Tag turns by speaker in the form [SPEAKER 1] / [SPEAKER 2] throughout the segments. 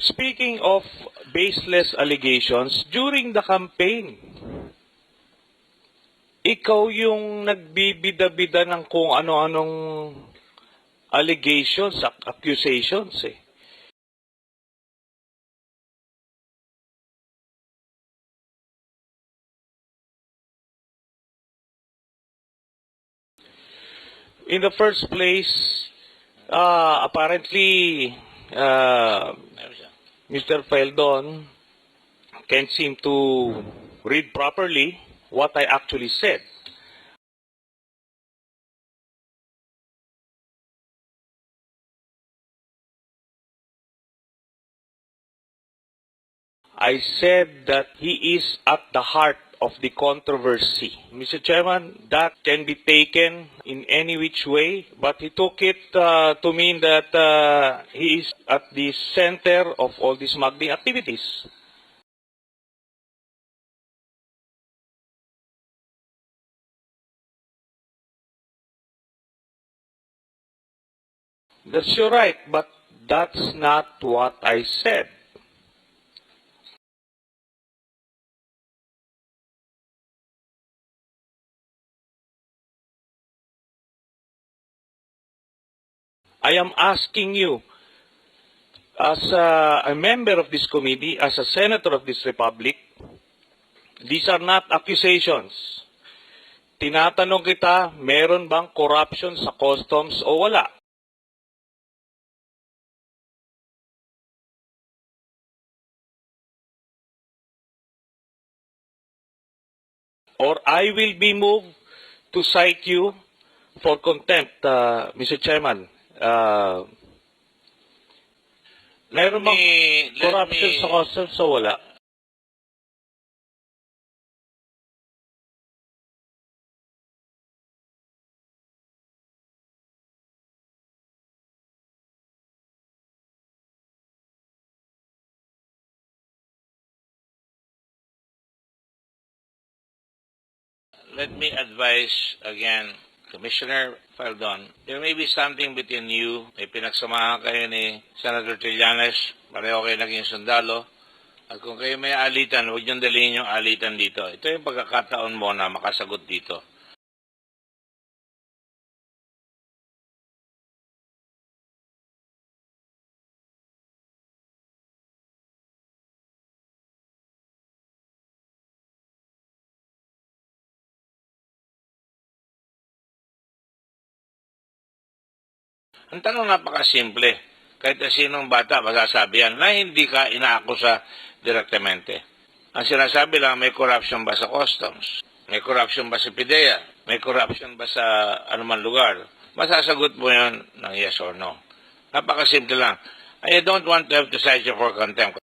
[SPEAKER 1] Speaking of baseless allegations, during the campaign, ikaw yung nagbibida-bida ng kung ano-anong allegations, ac- accusations eh. In the first place, uh, apparently, uh, Mr. Feldon can't seem to read properly what I actually said. I said that he is at the heart of the controversy. Mr. Chairman, that can be taken in any which way, but he took it uh, to mean that uh, he is at the center of all these smuggling activities. That's your right, but that's not what I said. I am asking you, as a, a member of this committee, as a senator of this republic, these are not accusations. Tinatanong kita, meron bang corruption sa customs o wala? Or I will be moved to cite you for contempt, uh, Mr. Chairman. Uh, meron bang
[SPEAKER 2] me-
[SPEAKER 1] corruption
[SPEAKER 2] me-
[SPEAKER 1] sa customs o wala?
[SPEAKER 2] Let me advise again, Commissioner Faldon, there may be something between you, may pinagsamahan kayo ni Senator Trillanes, pareho kayo naging sundalo, at kung kayo may alitan, huwag niyong dalhin yung alitan dito. Ito yung pagkakataon mo na makasagot dito. Ang tanong napakasimple. Kahit sinong bata, masasabi yan na hindi ka inaakusa direktamente. Ang sinasabi lang, may corruption ba sa customs? May corruption ba sa PIDEA? May corruption ba sa anuman lugar? Masasagot mo yun ng yes or no. Napakasimple lang. I don't want to have to cite you for contempt.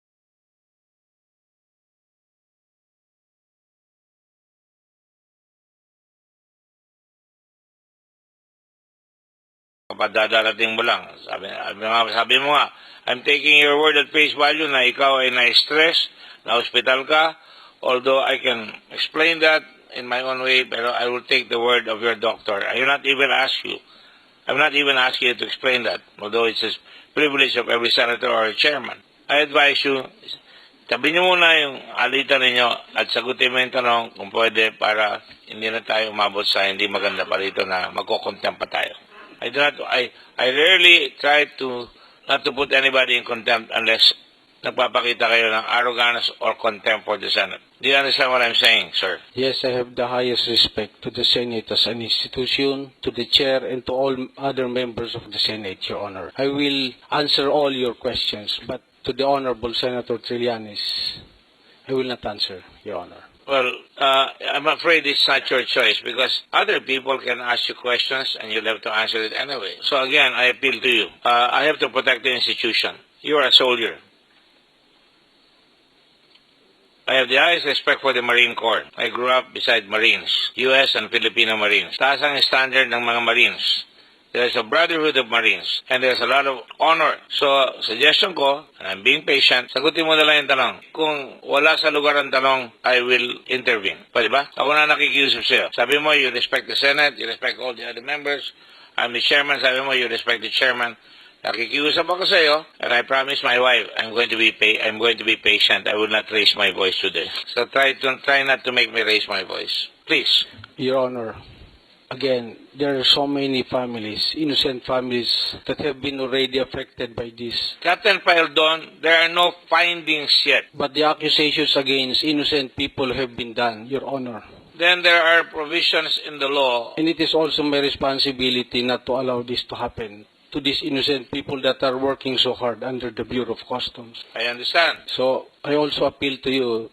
[SPEAKER 2] Papadadarating mo lang. Sabi, sabi, sabi mo nga, I'm taking your word at face value na ikaw ay na-stress, na hospital ka, although I can explain that in my own way, pero I will take the word of your doctor. I will not even ask you. I'm not even asking you to explain that, although it's a privilege of every senator or chairman. I advise you, tabi niyo muna yung alitan ninyo at sagutin mo yung tanong kung pwede para hindi na tayo umabot sa hindi maganda pa rito na magkocontempt pa tayo. I do not, I, I rarely try to not to put anybody in contempt unless nagpapakita kayo ng arrogance or contempt for the Senate. Do you understand what I'm saying, sir?
[SPEAKER 3] Yes, I have the highest respect to the Senate as an institution, to the chair, and to all other members of the Senate, Your Honor. I will answer all your questions, but to the Honorable Senator Trillanes, I will not answer, Your Honor.
[SPEAKER 2] Well, uh, I'm afraid it's not your choice because other people can ask you questions and you'll have to answer it anyway. So again, I appeal to you. Uh, I have to protect the institution. You are a soldier. I have the highest respect for the Marine Corps. I grew up beside Marines, U.S. and Filipino Marines. Taas ang standard ng mga Marines. There's a brotherhood of Marines and there's a lot of honor. So, suggestion ko, and I'm being patient, sagutin mo na lang yung tanong. Kung wala sa lugar ang tanong, I will intervene. Pwede ba? Ako na nakikiusap sa'yo. Sabi mo, you respect the Senate, you respect all the other members. I'm the chairman, sabi mo, you respect the chairman. Nakikiusap ako sa and I promise my wife, I'm going to be pa- I'm going to be patient. I will not raise my voice today. So try to try not to make me raise my voice, please.
[SPEAKER 3] Your Honor, again, there are so many families, innocent families, that have been already affected by this.
[SPEAKER 2] Captain Paildon, there are no findings yet.
[SPEAKER 3] But the accusations against innocent people have been done, Your Honor.
[SPEAKER 2] Then there are provisions in the law.
[SPEAKER 3] And it is also my responsibility not to allow this to happen to these innocent people that are working so hard under the Bureau of Customs.
[SPEAKER 2] I understand.
[SPEAKER 3] So I also appeal to you,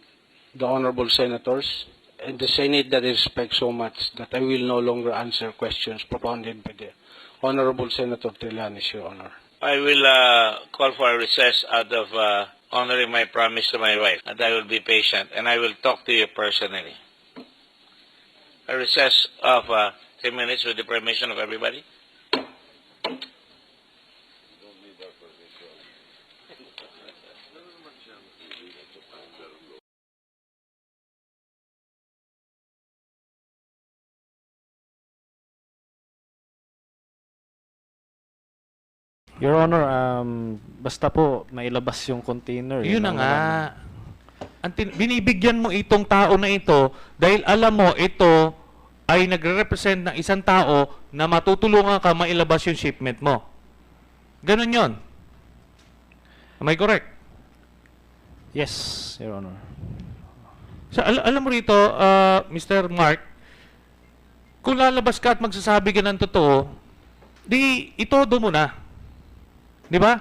[SPEAKER 3] the honorable senators, and the Senate that I respect so much that I will no longer answer questions propounded by the Honorable Senator Trillanes, Your Honor.
[SPEAKER 2] I will uh, call for a recess out of uh, honoring my promise to my wife, and I will be patient, and I will talk to you personally. A recess of uh, 10 minutes with the permission of everybody.
[SPEAKER 4] Your Honor, um, basta po mailabas yung container.
[SPEAKER 5] Yun na
[SPEAKER 4] ang
[SPEAKER 5] nga. binibigyan mo itong tao na ito dahil alam mo ito ay nagre-represent ng isang tao na matutulungan ka mailabas yung shipment mo. Ganon yon. Am I correct?
[SPEAKER 4] Yes, Your Honor.
[SPEAKER 5] So, al- alam mo rito, uh, Mr. Mark, kung lalabas ka at magsasabi ka ng totoo, di itodo mo na. Di ba?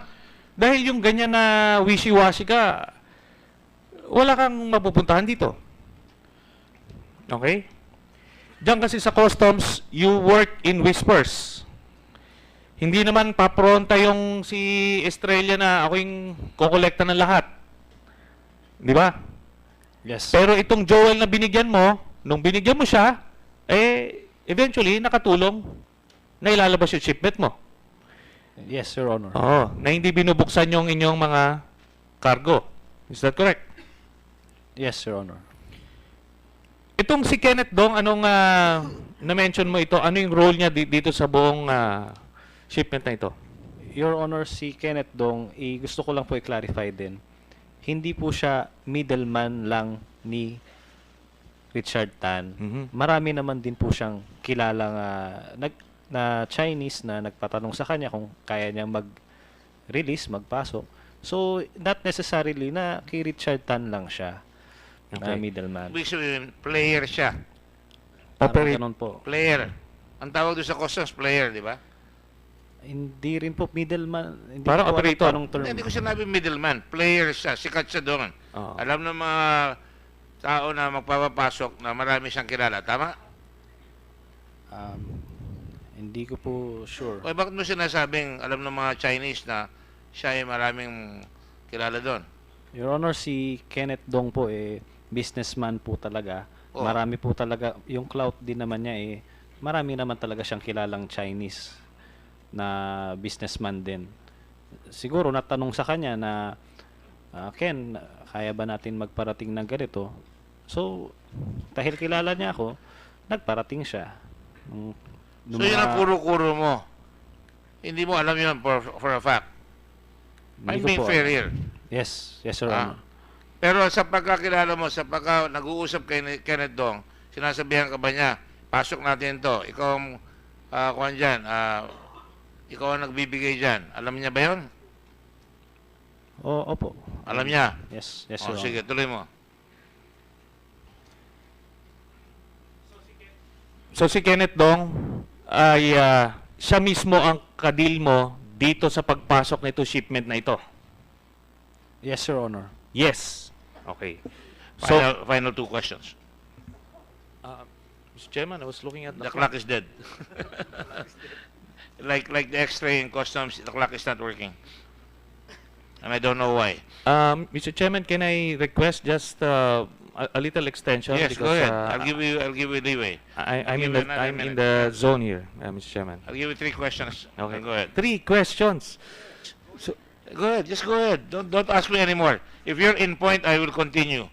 [SPEAKER 5] Dahil yung ganyan na wishy-washy ka, wala kang mapupuntahan dito. Okay? Diyan kasi sa customs, you work in whispers. Hindi naman papronta yung si Estrella na ako yung kukolekta ng lahat. Di ba?
[SPEAKER 4] Yes.
[SPEAKER 5] Pero itong Joel na binigyan mo, nung binigyan mo siya, eh, eventually, nakatulong na ilalabas yung shipment mo.
[SPEAKER 4] Yes, Your Honor.
[SPEAKER 5] Oo, na hindi binubuksan yung inyong mga cargo. Is that correct?
[SPEAKER 4] Yes, Your Honor.
[SPEAKER 5] Itong si Kenneth Dong, anong ah, na-mention mo ito? Ano yung role niya di- dito sa buong ah, shipment na ito?
[SPEAKER 4] Your Honor, si Kenneth Dong, eh, gusto ko lang po i-clarify din. Hindi po siya middleman lang ni Richard Tan.
[SPEAKER 5] Mhm.
[SPEAKER 4] Marami naman din po siyang kilalang ah, nag, na Chinese na nagpatanong sa kanya kung kaya niya mag-release, magpasok. So, not necessarily na kay Richard Tan lang siya na
[SPEAKER 5] Okay.
[SPEAKER 4] middleman.
[SPEAKER 2] Ibig sabihin, player siya.
[SPEAKER 5] Operate.
[SPEAKER 4] ganun po.
[SPEAKER 2] Player. Ang tawag doon sa customs, player, di ba?
[SPEAKER 4] Hindi rin po middleman. Hindi
[SPEAKER 5] Parang
[SPEAKER 4] ko alam
[SPEAKER 5] operator.
[SPEAKER 4] anong term.
[SPEAKER 2] Hindi ko sinabi middleman. Player siya. Sikat siya doon.
[SPEAKER 5] Oo.
[SPEAKER 2] Alam ng mga tao na magpapapasok na marami siyang kilala. Tama?
[SPEAKER 4] Um, hindi ko po sure.
[SPEAKER 2] O bakit mo sinasabing alam ng mga Chinese na siya ay maraming kilala doon?
[SPEAKER 4] Your Honor, si Kenneth Dong po eh businessman po talaga.
[SPEAKER 2] Oh.
[SPEAKER 4] Marami po talaga yung clout din naman niya eh marami naman talaga siyang kilalang Chinese na businessman din. Siguro natanong sa kanya na "Ah, Ken, kaya ba natin magparating ng ganito? So, dahil kilala niya ako, nagparating siya. Nung-
[SPEAKER 2] So yun ang
[SPEAKER 4] mga-
[SPEAKER 2] kuro-kuro mo. Hindi mo alam yun for, for a fact.
[SPEAKER 4] hindi
[SPEAKER 2] I'm being
[SPEAKER 4] po
[SPEAKER 2] fair here.
[SPEAKER 4] Yes, yes, Your
[SPEAKER 2] Ah. Pero sa pagkakilala mo, sa pagka nag-uusap kay Kenneth Dong, sinasabihan ka ba niya, pasok natin to, ikaw ang, uh, kuhan dyan, ah, ikaw ang nagbibigay dyan. Alam niya ba yun?
[SPEAKER 4] O, opo.
[SPEAKER 2] Alam niya?
[SPEAKER 4] Yes, yes,
[SPEAKER 2] O,
[SPEAKER 4] Your Honor.
[SPEAKER 2] sige, tuloy mo.
[SPEAKER 5] So si Kenneth Dong ay ah, siya mismo ang kadil mo dito sa pagpasok na ito shipment na ito.
[SPEAKER 4] Yes, Your Honor.
[SPEAKER 5] Yes. Okay. So,
[SPEAKER 2] Final, final two questions.
[SPEAKER 5] Mr. Chairman, I was looking at
[SPEAKER 2] The clock is dead. like like the X-ray in customs, the clock is not working. And I don't know why.
[SPEAKER 5] Um, Mr. Chairman, can I request just uh, a, a little extension?
[SPEAKER 2] yes,
[SPEAKER 5] because,
[SPEAKER 2] go ahead.
[SPEAKER 5] uh,
[SPEAKER 2] I'll give you I'll give you leeway.
[SPEAKER 5] I, I'm in the I'm in the zone here, uh, Mr. Chairman.
[SPEAKER 2] I'll give you three questions.
[SPEAKER 5] Okay.
[SPEAKER 2] Go ahead.
[SPEAKER 5] Three questions.
[SPEAKER 2] Go ahead. Just go ahead. Don't don't ask me anymore. If you're in point, I will continue.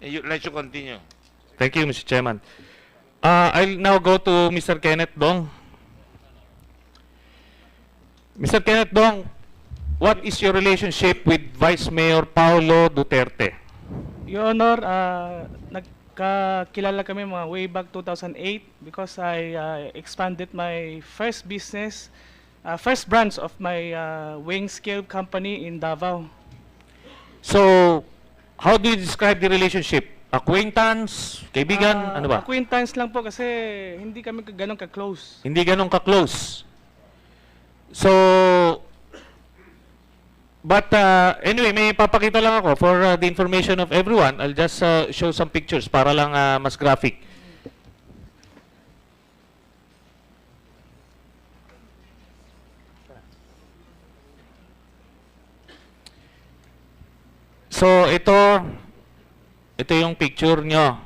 [SPEAKER 2] You, let you continue.
[SPEAKER 5] Thank you, Mr. Chairman. Uh, I'll now go to Mr. Kenneth Dong. Mr. Kenneth Dong, what is your relationship with Vice Mayor Paulo Duterte?
[SPEAKER 6] Your Honor, uh, nagkakilala kami mga way back 2008 because I uh, expanded my first business, uh, first branch of my uh, wing scale company in Davao.
[SPEAKER 5] So, how do you describe the relationship? Acquaintance? Kaibigan?
[SPEAKER 6] Ah,
[SPEAKER 5] ano ba?
[SPEAKER 6] Acquaintance lang po kasi hindi kami ka- ganun ka-close.
[SPEAKER 5] Hindi ganun ka-close. So, but uh, anyway, may papakita lang ako for uh, the information of everyone. I'll just uh, show some pictures para lang uh, mas graphic. So, ito, ito yung picture nyo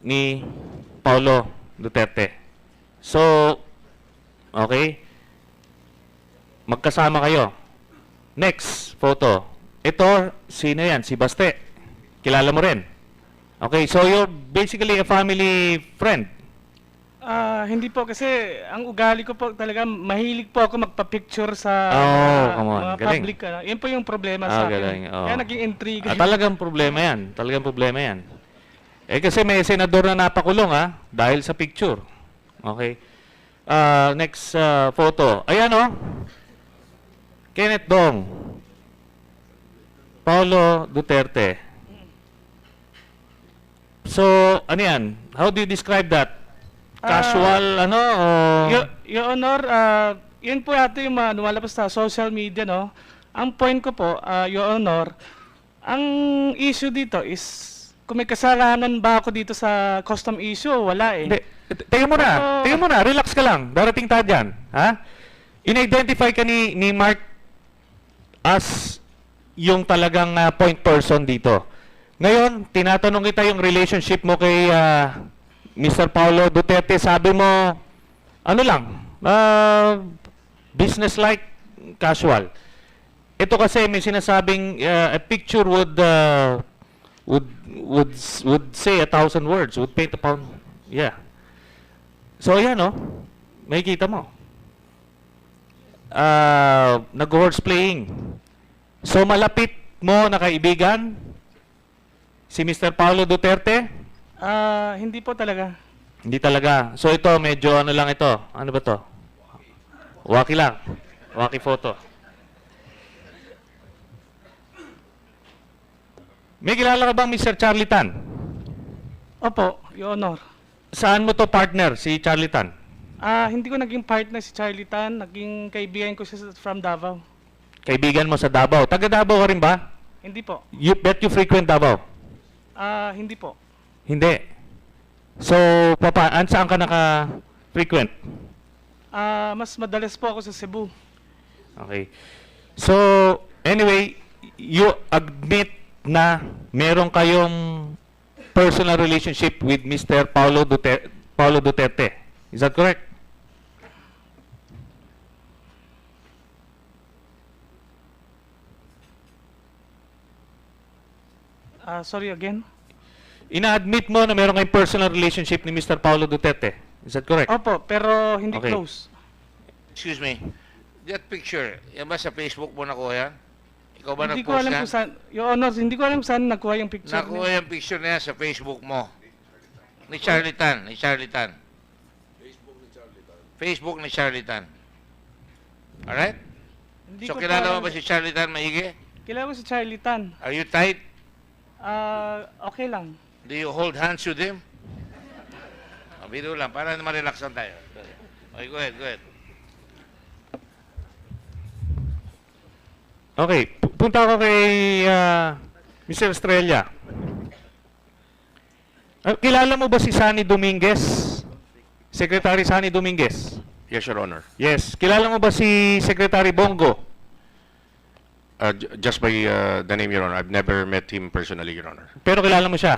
[SPEAKER 5] ni Paulo Duterte. So, okay? Magkasama kayo. Next photo. Ito, sino yan? Si Baste. Kilala mo rin. Okay, so you're basically a family friend.
[SPEAKER 6] Ah, hindi po kasi ang ugali ko po talaga mahilig po ako magpa-picture sa
[SPEAKER 5] Oh, come on.
[SPEAKER 6] mga
[SPEAKER 5] Galing.
[SPEAKER 6] public. Ano. Yan po yung problema
[SPEAKER 5] Ah,
[SPEAKER 6] sa akin.
[SPEAKER 5] galing. Oh.
[SPEAKER 6] Kaya naging intrigue.
[SPEAKER 5] Ah, talagang problema yan. Talagang problema yan. Eh kasi may senador na napakulong ha, dahil sa picture. Okay. Ah, next ah, photo. Ayan oh. Kenneth Dong. Paulo Duterte. So, ano yan? How do you describe that? Casual, ano? O...
[SPEAKER 6] Your, Your Honor, ah, yun po ate yung mga lumalabas sa social media, no? Ang point ko po, ah, Your Honor, ang issue dito is, kung may kasalanan ba ako dito sa custom issue, wala eh.
[SPEAKER 5] Hindi. T- Tingnan mo na. Tingnan mo na. Relax ka lang. Darating tayo dyan. Ha? In-identify ka ni, ni Mark as yung talagang ah, point person dito. Ngayon, tinatanong kita yung relationship mo kay ah, Mr. Paulo Duterte. Sabi mo, ano lang, ah, business-like, casual. Ito kasi may sinasabing ah, a picture would ah, would would would say a thousand words, would paint a pound. Yeah. So yan no. May kita mo. Ah, nag-horse playing. So malapit mo na kaibigan si Mr. Paulo Duterte?
[SPEAKER 6] Ah, hindi po talaga.
[SPEAKER 5] Hindi talaga. So ito medyo ano lang ito. Ano ba to? Waki lang. Waki photo. May kilala ka bang Mr. Charlie Tan?
[SPEAKER 6] Opo, Your Honor.
[SPEAKER 5] Saan mo to partner, si Charlie Tan?
[SPEAKER 6] Ah, hindi ko naging partner si Charlie Tan, naging kaibigan ko siya sa- from Davao.
[SPEAKER 5] Kaibigan mo sa Davao. Taga Davao ka rin ba?
[SPEAKER 6] Hindi po.
[SPEAKER 5] You bet you frequent Davao.
[SPEAKER 6] Ah, hindi po.
[SPEAKER 5] Hindi. So, papa, an saan ka naka-frequent?
[SPEAKER 6] Ah, mas madalas po ako sa Cebu.
[SPEAKER 5] Okay. So, anyway, you admit na meron kayong personal relationship with Mr. Paulo Duterte, Paulo Duterte. Is that correct?
[SPEAKER 6] Ah, sorry again.
[SPEAKER 5] Ina-admit mo na meron kayong personal relationship ni Mr. Paulo Duterte. Is that correct?
[SPEAKER 6] Opo, pero hindi
[SPEAKER 5] Okay.
[SPEAKER 6] close.
[SPEAKER 2] Excuse me. That picture, yan ba sa Facebook mo nakuha yan? Ikaw ba
[SPEAKER 6] Hindi ko
[SPEAKER 2] nag-post
[SPEAKER 6] alam
[SPEAKER 2] yan?
[SPEAKER 6] kung saan, Your Honor, hindi ko alam kung saan nakuha yung picture.
[SPEAKER 2] Nakuha
[SPEAKER 6] niya.
[SPEAKER 2] yung picture na yan sa Facebook mo. Ni Charlie Tan, ni Charlie Tan. Facebook ni Charlie Tan. Alright?
[SPEAKER 6] Hindi
[SPEAKER 2] So
[SPEAKER 6] ko
[SPEAKER 2] kilala
[SPEAKER 6] pa-
[SPEAKER 2] mo ba si Charlie Tan maigi?
[SPEAKER 6] Kilala ko si Charlie Tan.
[SPEAKER 2] Are you tight?
[SPEAKER 6] Ah, okay lang.
[SPEAKER 2] Do you hold hands with him? Oh, biro lang, para ma-relax lang tayo. Okay, go ahead, go ahead.
[SPEAKER 5] Okay, pu- punta ako kay ah, Mr. Estrella. Ah, kilala mo ba si Sunny Dominguez? Secretary Sunny Dominguez?
[SPEAKER 7] Yes, Your Honor.
[SPEAKER 5] Yes. Kilala mo ba si Secretary Bongo?
[SPEAKER 7] Uh, just by uh, the name, Your Honor. I've never met him personally, Your Honor.
[SPEAKER 5] Pero kilala mo siya?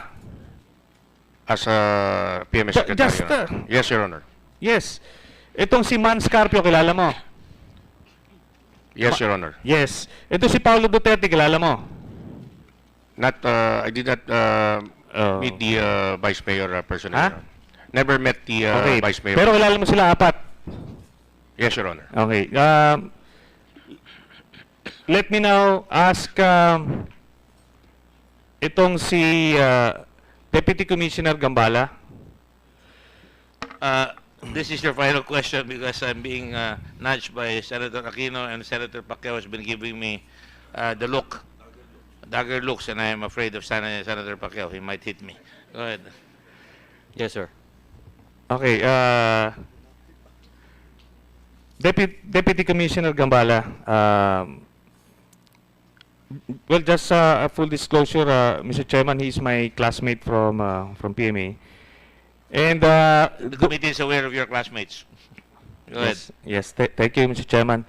[SPEAKER 7] As a PMS
[SPEAKER 5] Ju-
[SPEAKER 7] Secretary,
[SPEAKER 5] just,
[SPEAKER 7] Your Honor.
[SPEAKER 5] uh,
[SPEAKER 7] Yes, Your Honor.
[SPEAKER 5] Yes. Itong si Man Scarpio, kilala mo?
[SPEAKER 7] Yes, Your Honor.
[SPEAKER 5] Yes. Ito si Paulo Duterte, kilala mo?
[SPEAKER 7] Not, uh, I did not uh,
[SPEAKER 5] Oh.
[SPEAKER 7] meet the uh, Vice Mayor uh, personally? Your Honor. Never met the uh,
[SPEAKER 5] okay.
[SPEAKER 7] Vice Mayor.
[SPEAKER 5] Pero kilala mo sila apat?
[SPEAKER 7] yes, Your Honor.
[SPEAKER 5] Okay. Um, let me now ask um, itong si uh, Deputy Commissioner Gambala.
[SPEAKER 2] Uh, this is your final question because I'm being uh, nudged by Senator Aquino and Senator Pacquiao has been giving me uh, the look, dagger looks, and I am afraid of Sen- Senator Pacquiao. He might hit me. Go ahead.
[SPEAKER 8] Yes, sir.
[SPEAKER 5] Okay, uh, Deputy, Deputy Commissioner Gambala, um, well, just uh, a full disclosure, uh, Mr. Chairman, he's my classmate from uh, from PMA, and uh,
[SPEAKER 2] The committee is aware of your classmates. Go ahead.
[SPEAKER 5] Yes, yes. Th- thank you, Mr. Chairman.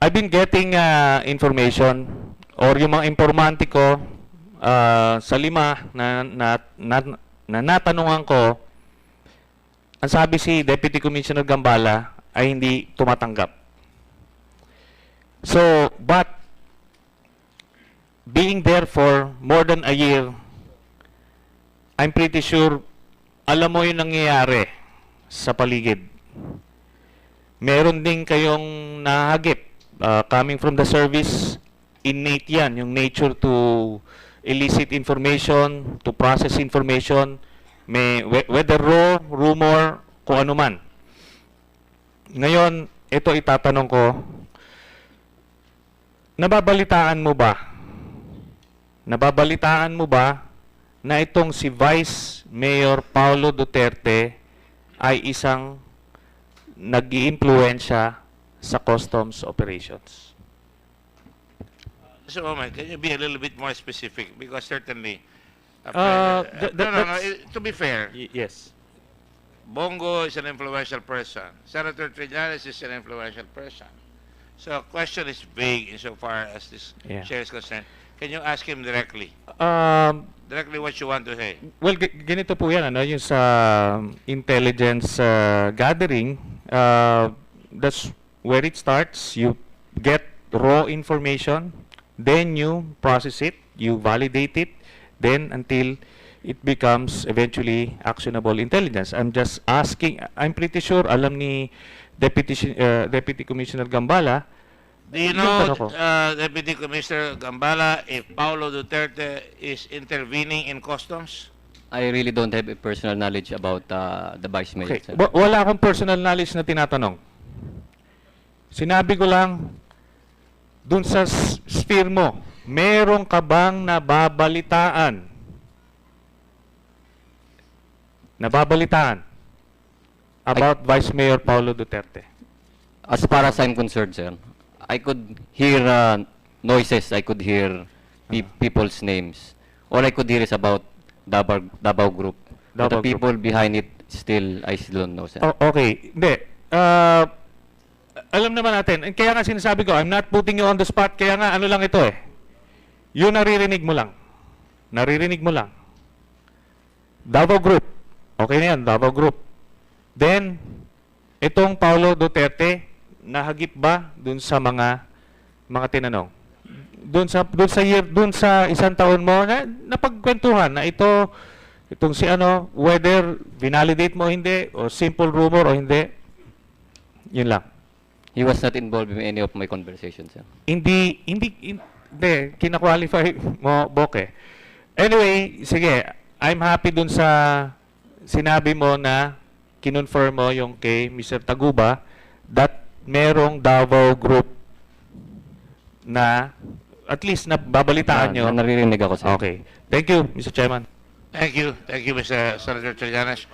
[SPEAKER 5] I've been getting uh, information or yung mga informante ko uh, sa lima na, na, na, na natanungan ko, ang sabi si Deputy Commissioner Gambala ay hindi tumatanggap. So, but being there for more than a year, I'm pretty sure alam mo yung nangyayari sa paligid. Meron din kayong nahagip uh, coming from the service. Innate yan, yung nature to elicit information, to process information, may, whe- whether raw, rumor, kung ano man. Ngayon, ito itatanong ko, nababalitaan mo ba? Nababalitaan mo ba na itong si Vice Mayor Paulo Duterte ay isang nag iimpluwensya sa customs operations.
[SPEAKER 2] Mr. Oman, can you be a little bit more specific? Because certainly, uh,
[SPEAKER 5] Uh,
[SPEAKER 2] Pre-
[SPEAKER 5] th-
[SPEAKER 2] no, no, no, to be fair,
[SPEAKER 5] yes.
[SPEAKER 2] Bongo is an influential person. Senator Trillanes is an influential person. So question is vague insofar as this
[SPEAKER 5] Yeah.
[SPEAKER 2] chair is concerned. Can you ask him directly?
[SPEAKER 5] Um,
[SPEAKER 2] Directly what you want to say.
[SPEAKER 5] well, ganito po yan, ano, yung sa intelligence uh, gathering, uh, that's where it starts. You get raw information, then you process it, you validate it, then until it becomes eventually actionable intelligence. I'm just asking, I'm pretty sure alam ni Deputy, uh, Deputy Commissioner Gambala,
[SPEAKER 2] Do you know, uh, Deputy Commissioner Gambala, if Paulo Duterte is intervening in customs?
[SPEAKER 8] I really don't have a personal knowledge about uh, the vice mayor.
[SPEAKER 5] Okay.
[SPEAKER 8] sir.
[SPEAKER 5] Wa- wala akong personal knowledge na tinatanong. Sinabi ko lang, dun sa s- sphere mo, meron ka bang nababalitaan? Nababalitaan about Vice Mayor Paulo Duterte.
[SPEAKER 8] As far as I'm concerned, sir, I could hear uh, noises. I could hear pe-
[SPEAKER 5] Ah.
[SPEAKER 8] people's names. All I could hear is about Davao, Davao Group. But
[SPEAKER 5] Davao
[SPEAKER 8] the
[SPEAKER 5] Group.
[SPEAKER 8] people behind it, still, I still don't know, sir.
[SPEAKER 5] O- okay, hindi. Uh, alam naman natin, kaya nga sinasabi ko, I'm not putting you on the spot, kaya nga ano lang ito eh. Yung naririnig mo lang. Naririnig mo lang. Davao Group. Okay na yan, Davao Group. Then, itong Paulo Duterte, nahagip ba dun sa mga mga tinanong? Dun sa dun sa year, dun sa isang taon mo na napagkwentuhan na ito itong si ano whether vinalidate mo o hindi o simple rumor o hindi. Yun lang.
[SPEAKER 8] He was not involved in any of my conversations, sir.
[SPEAKER 5] Hindi hindi hindi kina-qualify mo Boke. Anyway, sige, I'm happy dun sa sinabi mo na kinonfirm mo yung kay Mr. Taguba that merong Davao group na at least na babalitaan nyo.
[SPEAKER 8] Na, naririnig ako, sir.
[SPEAKER 5] Okay. Thank you, Mr. Chairman.
[SPEAKER 2] Thank you. Thank you, Mr. Senator Trillanes.